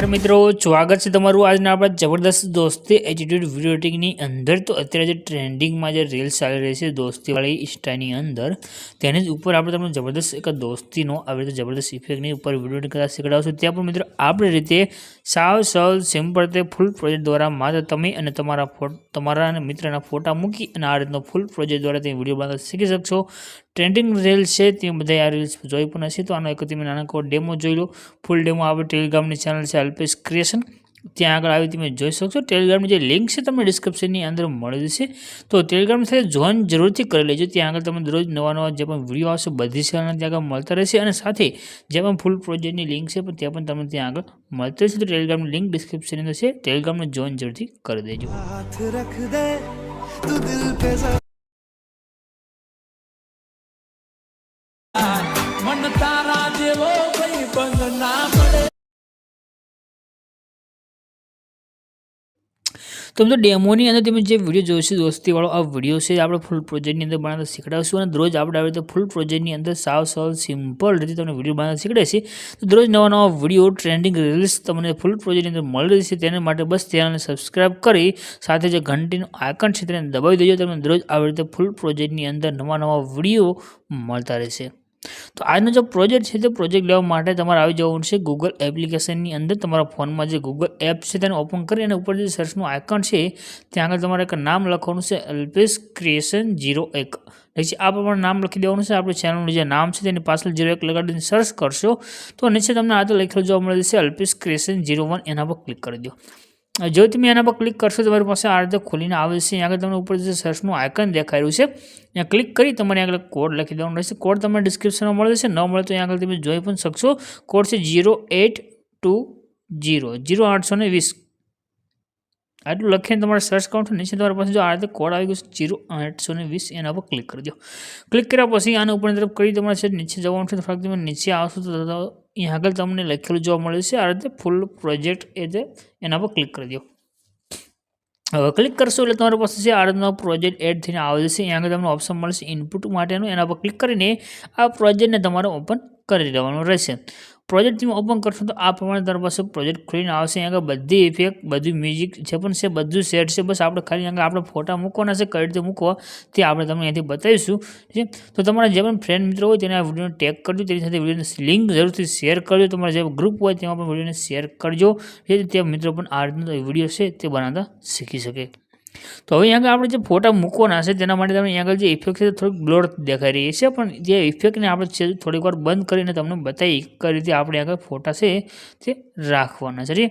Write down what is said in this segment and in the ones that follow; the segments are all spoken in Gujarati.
નમસ્કાર મિત્રો, સ્વાગત છે તમારું આજના આપણા જબરદસ્ત દોસ્તી એટીટ્યુડ વીડિયો એડિટિંગની અંદર. તો અત્યારે જે ટ્રેન્ડિંગમાં જે રીલ્સ ચાલી રહી છે દોસ્તીવાળી ઇન્સ્ટાની અંદર, તેની જ ઉપર આપણે તમને જબરદસ્ત એક દોસ્તીનો આવી રીતે જબરદસ્ત ઇફેક્ટની ઉપર વીડિયો કરતા શીખડાવશું ત્યાં પણ મિત્રો આપણી રીતે સાવ સરળ સિમ્પલ તે ફૂલ પ્રોજેક્ટ દ્વારા માત્ર તમે અને તમારા ફોટ, તમારા મિત્રના ફોટા મૂકી અને આ રીતનો ફૂલ પ્રોજેક્ટ દ્વારા તમે વીડિયો બનાવતા શીખી શકશો. ટ્રેન્ડિંગ રીલ્સ છે તે બધા આ રીલ્સ જોઈ પણ હશે. તો આનો એક તમે નાનકડો ડેમો જોઈ લો. ફૂલ ડેમો આપણે ટેલિગ્રામની ચેનલ છે અલ્પેશ ક્રિએશન ત્યાં આગળ આવી તમે જોઈ શકશો. ટેલિગ્રામની જે લિંક છે, તમને ડિસ્ક્રિપ્શનની અંદર મળી જશે. તો ટેલિગ્રામ સાથે જોઈન જરૂરથી કરી લેજો. ત્યાં આગળ તમે દરરોજ નવા નવા જે પણ વીડિયો આવશે, બધી ચેનલ ત્યાં આગળ મળતા રહેશે. અને સાથે જે પણ ફૂલ પ્રોજેક્ટની લિંક છે, પણ ત્યાં પણ તમને ત્યાં આગળ મળતી રહેશે. તો ટેલિગ્રામની લિંક ડિસ્ક્રિપ્શનની અંદર છે. ટેલિગ્રામને જોઈન જરૂરથી કરી દેજો. તો મિત્રો ડેમોની અંદર તમે જે વીડિયો જોઈશે દોસ્તીવાળો, આ વીડિયો છે આપણે ફૂલ પ્રોજેક્ટની અંદર બનાવતા શીખડાવશું અને દરરોજ આપણે આવી રીતે ફૂલ પ્રોજેક્ટની અંદર સાવ સરળ સિમ્પલ રીતે તમને વીડિયો બનાવતા શીખડાશે તો દરરોજ નવા નવા વીડિયો ટ્રેન્ડિંગ રીલ્સ તમને ફૂલ પ્રોજેક્ટની અંદર મળી છે તેના માટે બસ ચેનલને સબસ્ક્રાઇબ કરી, સાથે જે ઘંટીનું આઇકન છે તેને દબાવી દેજો. તમને દરરોજ આવી રીતે ફૂલ પ્રોજેક્ટની અંદર નવા નવા વીડિયો મળતા રહેશે. તો આજનો જે પ્રોજેક્ટ છે તે પ્રોજેક્ટ લેવા માટે તમારે આવી જવાનું છે ગૂગલ એપ્લિકેશનની અંદર. તમારા ફોનમાં જે ગૂગલ એપ છે તેને ઓપન કરી અને ઉપર જે સર્ચનું આઇકન છે, ત્યાં આગળ તમારે એક નામ લખવાનું છે અલ્પેશ ક્રિએશન જીરો એક પછી આ પ્રમાણે નામ લખી દેવાનું છે. આપણે ચેનલનું જે નામ છે તેની પાછળ જીરો એક લગાડીને સર્ચ કરશો. તો નીચે તમને આ તો લખેલું જોવા મળે છે અલ્પેશ ક્રિએશન ઝીરો એના પર ક્લિક કરી દો. જો તમે એના પર ક્લિક કરશો, તમારી પાસે આ રીતે ખોલીને આવે છે. અહીંયા આગળ તમને ઉપર જે સર્ચનું આઇકન દેખાઈ રહ્યું છે, ત્યાં ક્લિક કરી તમારે આગળ કોડ લખી દેવાનો રહેશે. કોડ તમને ડિસ્ક્રિપ્શનમાં મળે છે ન મળે તો અહીંયા આગળ તમે જોઈ પણ શકશો. કોડ છે zero eight two zero zero આઠસો ને વીસ. આટલું લખીને તમારે સર્ચ કરો નીચે તમારા પાસે જો આ રીતે કોડ આવી ગયો જીરો આઠસો ને વીસ, એના પર ક્લિક કરી દો ક્લિક કર્યા પછી આના ઉપર તરફ કરી તમારે છે, નીચે જવાનું છે ફક્ત તમે નીચે આવશો, તો અહીંયા આગળ તમને લખેલું જોવા મળે છે, આ રીતે ફૂલ પ્રોજેક્ટ એ છે એના પર ક્લિક કરી દો હવે ક્લિક કરશો એટલે તમારી પાસે છે, આ રીતનો પ્રોજેક્ટ એડ થઈને આવે છે, અહીંયા આગળ તમને ઓપ્શન મળશે ઇનપુટ માટેનું, એના પર ક્લિક કરીને આ પ્રોજેક્ટને તમારે ઓપન કરી દેવાનું રહેશે. પ્રોજેક્ટ તમે ઓપન કરશો તો આ પ્રમાણે તમારી પાસે પ્રોજેક્ટ ખોલીને આવશે. અહીંયા આગળ બધી ઇફેક્ટ બધું મ્યુઝિક જે પણ છે, બધું સેટ છે, બસ આપણે ખાલી અહીંયા આપણે ફોટા મૂકવાના છે, કઈ રીતે મૂકવા તે આપણે તમને અહીંથી બતાવીશું. છે? તો તમારા જે પણ ફ્રેન્ડ મિત્રો હોય તેને આ વિડીયોને ટેગ કરજો, તેની સાથે વિડીયોની લિંક જરૂરથી શેર કરજો. તમારા જે ગ્રુપ હોય તેમાં પણ વિડીયોને શેર કરજો. જેથી તે મિત્રો પણ આ રીતનો વીડિયો છે તે બનાવતા શીખી શકે. તો હવે આગળ આપણે જે ફોટા મૂકવાના છે, તેના માટે તમને આગળ જે ઇફેક્ટ છે થોડીક બ્લોર દેખાઈ રહી છે. પણ જે ઇફેક્ટને આપણે છે થોડીક વાર બંધ કરીને તમને બતાવી કઈ રીતે આપણે આગળ ફોટા છે તે રાખવાના છે ઠીક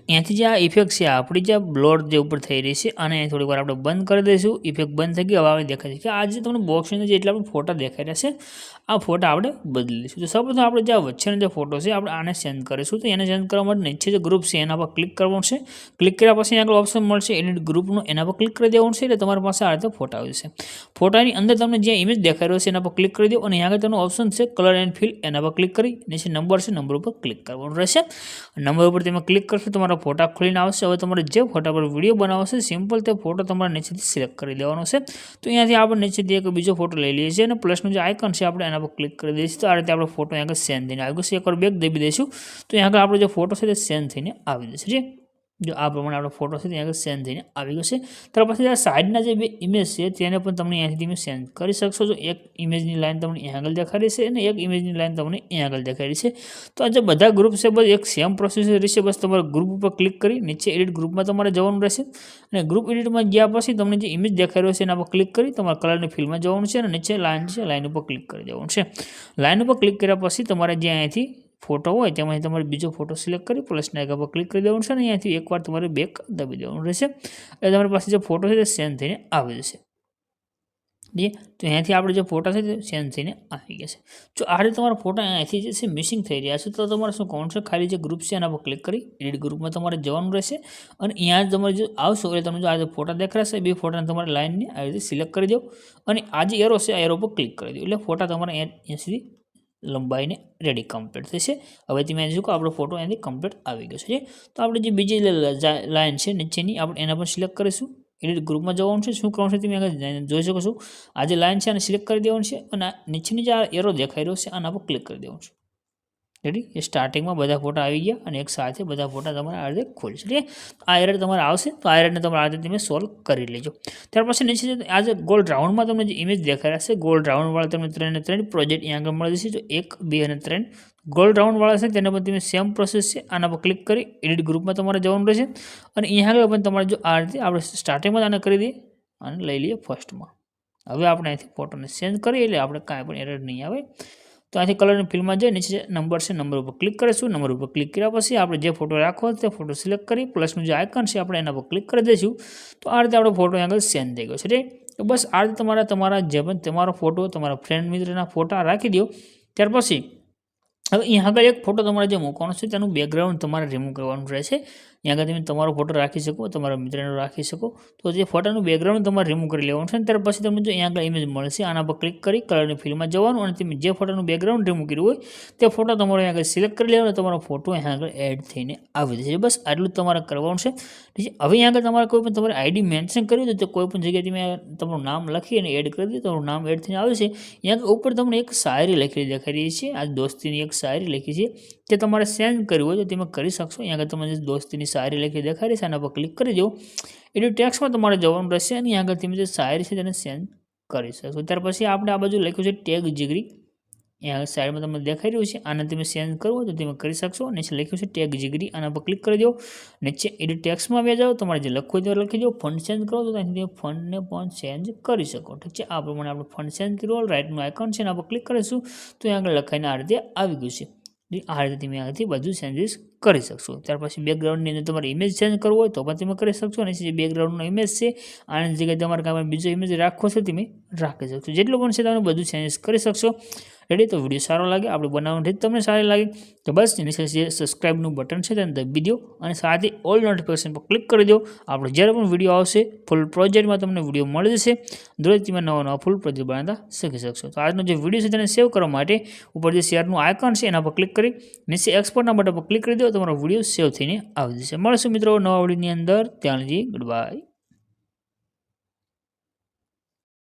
તો અહીંયાથી જે આ ઇફેક્ટ છે, આપણી જે બ્લોર જે ઉપર થઈ રહી છે, અને થોડીક વાર આપણે બંધ કરી દઈશું ઇફેક્ટ બંધ થઈ ગઈ, હવે આપણે દેખાય છે કે આ જે તમને બોક્સની જે એટલા આપણે ફોટા દેખાઈ રહ્યા છે, આ ફોટા આપણે બદલી લઈશું. તો સૌપ્રથમ આપણે જે આ વચ્ચેનો જે ફોટો છે, આપણે આને સેન્ડ કરીશું. તો એને સેન્ડ કરવા માટે નીચે જે ગ્રુપ છે, એના પર ક્લિક કરવાનું છે. ક્લિક કર્યા પછી આગળ ઓપ્શન મળશે એડિટ ગ્રુપનું એના પર ક્લિક કરી દેવાનું છે, એટલે તમારી પાસે આ રીતે ફોટા આવી જશે. ફોટાની અંદર તમને જે ઇમેજ દેખાઈ રહ્યો છે, એના પર ક્લિક કરી દો, અને આગળ તેનો ઓપ્શન છે કલર એન્ડ ફિલ એના પર ક્લિક કરી, નીચે નંબર છે નંબર ઉપર ક્લિક કરવાનું રહેશે. નંબર ઉપર તમે ક્લિક કરશો, તમારા ફોટા ખોલીને આવશે. હવે તમારે જે ફોટા પર વીડિયો બનાવશે સિમ્પલ તે ફોટો તમારે નીચેથી સિલેક્ટ કરી લેવાનો છે. તો અહીંયાથી આપણે નીચેથી એક બીજો ફોટો લઈ લઈએ છીએ અને પ્લસનું જે આઇકન છે, આપણે એના પર ક્લિક કરી દઈએ છીએ. તો આ રીતે આપણે ફોટો અહીંયા સેન્ડ થઈને આવી ગયો છે. એકવાર બેક દબી દઈશું. તો અહીંયા આગળ આપણો જે ફોટો છે, તે સેન્ડ થઈને આવી જશે. ઠીક જો આ પ્રમાણે આપણો ફોટો છે, ત્યાં આગળ સેન્ડ થઈને આવી ગયો છે. ત્યાર પછી આ સાઈડના જે બે ઇમેજ છે, તેને પણ તમને અહીંયાથી તમે સેન્ડ કરી શકશો. જો એક ઇમેજની લાઈન તમને અહીં આગળ દેખાડી છે અને એક ઇમેજની લાઈન તમને અહીં આગળ દેખાડી છે. તો આ જે બધા ગ્રુપ છે, બસ એક સેમ પ્રોસેસ રહેશે. બસ તમારે ગ્રુપ ઉપર ક્લિક કરી નીચે એડિટ ગ્રુપમાં તમારે જવાનું રહેશે. અને ગ્રુપ એડિટમાં ગયા પછી તમને જે ઇમેજ દેખાઈ રહ્યો છે, એના પર ક્લિક કરી તમારે કલરની ફિલ્ડમાં જવાનું છે અને નીચે લાઈન છે લાઈન ઉપર ક્લિક કરી દેવાનું છે. લાઈન ઉપર ક્લિક કર્યા પછી તમારે જે અહીંયાથી ફોટો હોય તેમાંથી તમારે બીજો ફોટો સિલેક્ટ કરી પ્લસના એક પર ક્લિક કરી દેવાનું છે અને અહીંયાથી એકવાર તમારે બેક દબી દેવાનું રહેશે. એટલે તમારી પાસે જે ફોટો છે તે સેન્ડ થઈને આવી જશે. ઠીક તો અહીંયાથી આપણે જે ફોટા છે તે સેન્ડ થઈને આવી ગયા છે. જો આ રીતે તમારા ફોટા અહીંયાથી જે છે મિસિંગ થઈ રહ્યા છે, તો તમારે શું કરવાનું છે, ખાલી જે ગ્રુપ છે એના પર ક્લિક કરી એડિટ ગ્રુપમાં તમારે જવાનું રહેશે. અને અહીંયા તમારે જો આવશો, એટલે તમે જો આ જે ફોટા દેખાશે બે ફોટાને તમારે લાઇનને આવી રીતે સિલેક્ટ કરી દો. અને આ જે એરો છે, આ એરો પર ક્લિક કરી દો. એટલે ફોટા તમારે અહીંયા સુધી લંબાઈને રેડી કમ્પ્લીટ થશે. હવે તમે જોયું કે આપણો ફોટો અહીંથી કમ્પ્લીટ આવી ગયો છે તો આપણે જે બીજી લાઇન છે નીચેની, આપણે એના પર સિલેક્ટ કરીશું. એડિટ ગ્રુપમાં જવાનું છે. શું કરવાનું છે તમે જોઈ શકો છો. આ જે લાઇન છે આને સિલેક્ટ કરી દેવાનું છે અને નીચેની જે આ એરો દેખાઈ રહ્યો છે, આના પર ક્લિક કરી દેવાનું છે. રેડી સ્ટાર્ટિંગમાં બધા ફોટા આવી ગયા અને એક સાથે બધા ફોટા તમારે આ રીતે ખોલશે. ઠીક આ એરર તમારે આવશે, તો આ એરરને તમારે આ રીતે તમે સોલ્વ કરી લેજો. ત્યાર પછી નીચે આ જે ગોલ્ડ રાઉન્ડમાં તમને જે ઇમેજ દેખાઈ રહ્યા છે ગોલ્ડ રાઉન્ડવાળા તમને ત્રણ ત્રણ પ્રોજેક્ટ અહીંયા આગળ મળી જશે. જો એક, બે અને ત્રણ ગોલ્ડ રાઉન્ડવાળા છે, તેના પર તમે સેમ પ્રોસેસ છે, આના પર ક્લિક કરી એડિટ ગ્રુપમાં તમારે જવાનું રહેશે. અને અહીંયા આગળ પણ તમારે જો આ રીતે આપણે સ્ટાર્ટિંગમાં જ આને કરી દઈએ અને લઈ લઈએ ફર્સ્ટમાં હવે આપણે અહીંથી ફોટોને ચેન્જ કરીએ, એટલે આપણે કાંઈ પણ એરર નહીં આવે. તો અહીંથી કલરની ફિલ્મમાં જઈ નીચે નંબર છે, નંબર ઉપર ક્લિક કરીશું. નંબર ઉપર ક્લિક કર્યા પછી આપણે જે ફોટો રાખવો તે ફોટો સિલેક્ટ કરી પ્લસનું જે આઇકન છે આપણે એના પર ક્લિક કરી દઈશું. તો આ રીતે આપણો ફોટો આગળ સેન્ડ થઈ ગયો છે. તો બસ આ રીતે તમારા તમારા જે પણ તમારો ફોટો તમારા ફ્રેન્ડ મિત્રના ફોટા રાખી દો. ત્યાર પછી હવે અહીંયા આગળ એક ફોટો તમારે જે મૂકવાનો છે, તેનું બેકગ્રાઉન્ડ તમારે રિમૂવ કરવાનું રહેશે. અહીંયા આગળ તમે તમારો ફોટો રાખી શકો, તમારા મિત્રનો રાખી શકો. તો જે ફોટાનું બેકગ્રાઉન્ડ તમારે રિમૂવ કરી લેવાનું છે ને ત્યાર પછી તમને જો અહીંયા આગળ ઇમેજ મળશે, આના પર ક્લિક કરી કલરની ફિલ્મમાં જવાનું અને તમે જે ફોટાનું બેકગ્રાઉન્ડ રિમૂવ કર્યું હોય, તે ફોટો તમારો અહીંયા આગળ સિલેક્ટ કરી લેવાનો તમારો ફોટો અહીંયા આગળ એડ થઈને આવી જશે. બસ આટલું તમારે કરવાનું છે. હવે અહીંયા આગળ તમારે કોઈ પણ તમારે આઈડી મેન્શન કર્યું તો કોઈ પણ જગ્યાએ તમે તમારું નામ લખી અને એડ કરી દો, તમારું નામ એડ થઈને આવે છે અહીંયા ઉપર તમને એક શાયરી લખેલી દેખાઈ રહી છે. આ દોસ્તીની એક શાયરી લખી છે. તે તમારે સેન્ડ કરવી હોય તો તમે કરી શકશો. અહીંયા આગળ તમને દોસ્તીની શાયરી લખી દેખાડી છે આના પર ક્લિક કરી દો એટલે ટેક્સમાં તમારે જવાનું રહેશે અને અહીંયા આગળ તમે જે શાયરી છે તેને સેન્ડ કરી શકશો. ત્યાર પછી આપણે આ બાજુ લખ્યું છે ટેગ જીગરી અહીંયા સાઈડમાં તમને દેખાઈ રહ્યું છે. આને તમે સેન્ડ કરવો તો તમે કરી શકશો. નીચે લખ્યું છે ટેગ જીગરી આના પર ક્લિક કરી દો. નીચે એડિટ ટેક્સમાં બે જાઓ તમારે જે લખવું હોય લખી દો. ફંડ ચેન્જ કરો તો ત્યાંથી તમે ફંડને પણ ચેન્જ કરી શકો. ઠીક છે? આ પ્રમાણે આપણે ફંડ ચેન્જ કર્યો. રાઇટનું આઇકોન છે એના પર ક્લિક કરીશું. તો અહીંયા આગળ લખાઈને આ રીતે આવી ગયું છે. આ રીતે તમે આથી બધું ચેન્જીસ કરી શકશો. ત્યાર પછી બેકગ્રાઉન્ડની અંદર તમારે ઇમેજ ચેન્જ કરવો હોય તો પણ તમે કરી શકશો. અને જે બેકગ્રાઉન્ડનો ઇમેજ છે, આની જગ્યાએ તમારે કાંઈ બીજો ઇમેજ રાખવો છે તમે રાખી શકશો. જેટલું પણ છે તમે બધું ચેન્જીસ કરી શકશો. રેડી તો વીડિયો સારો લાગે, આપણે બનાવવાની રીત તમને સારી લાગે, તો બસ એની સાથે જે સબસ્ક્રાઇબનું બટન છે, તેને દબી દો અને સાથે ઓલ નોટિફિકેશન પર ક્લિક કરી દો. આપણે જ્યારે પણ વીડિયો આવશે ફૂલ પ્રોજેક્ટમાં તમને વીડિયો મળી જશે. દરેકમાં નવા નવા ફૂલ પ્રોજેક્ટ બનાવતા શીખી શકશો. તો આજનો જે વીડિયો છે, તેને સેવ કરવા માટે ઉપર જે શેરનું આઇકન છે, એના પર ક્લિક કરી, નીચે એક્સપોર્ટના બટન પર ક્લિક કરી દો, તમારો વીડિયો સેવ થઈને આવી જશે. મળશું મિત્રો નવા વિડીયોની અંદર. ત્યાં જી ગુડ બાય